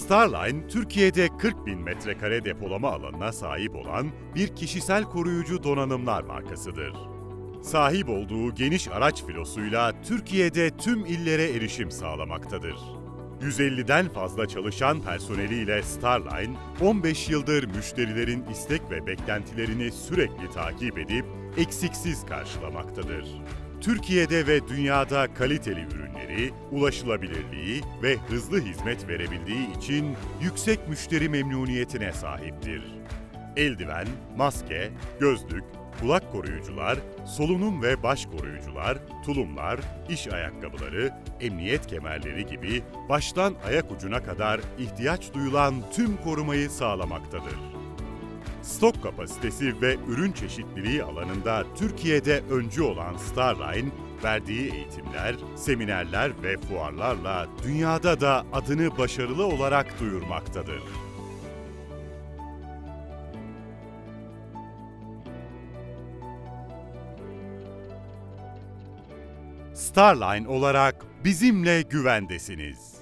Starline, Türkiye'de 40 bin metrekare depolama alanına sahip olan bir kişisel koruyucu donanımlar markasıdır. Sahip olduğu geniş araç filosuyla Türkiye'de tüm illere erişim sağlamaktadır. 150'den fazla çalışan personeliyle Starline, 15 yıldır müşterilerin istek ve beklentilerini sürekli takip edip eksiksiz karşılamaktadır. Türkiye'de ve dünyada kaliteli ürünleri, ulaşılabilirliği ve hızlı hizmet verebildiği için yüksek müşteri memnuniyetine sahiptir. Eldiven, maske, gözlük, kulak koruyucular, solunum ve baş koruyucular, tulumlar, iş ayakkabıları, emniyet kemerleri gibi baştan ayak ucuna kadar ihtiyaç duyulan tüm korumayı sağlamaktadır. Stok kapasitesi ve ürün çeşitliliği alanında Türkiye'de öncü olan Starline, verdiği eğitimler, seminerler ve fuarlarla dünyada da adını başarılı olarak duyurmaktadır. Starline olarak bizimle güvendesiniz.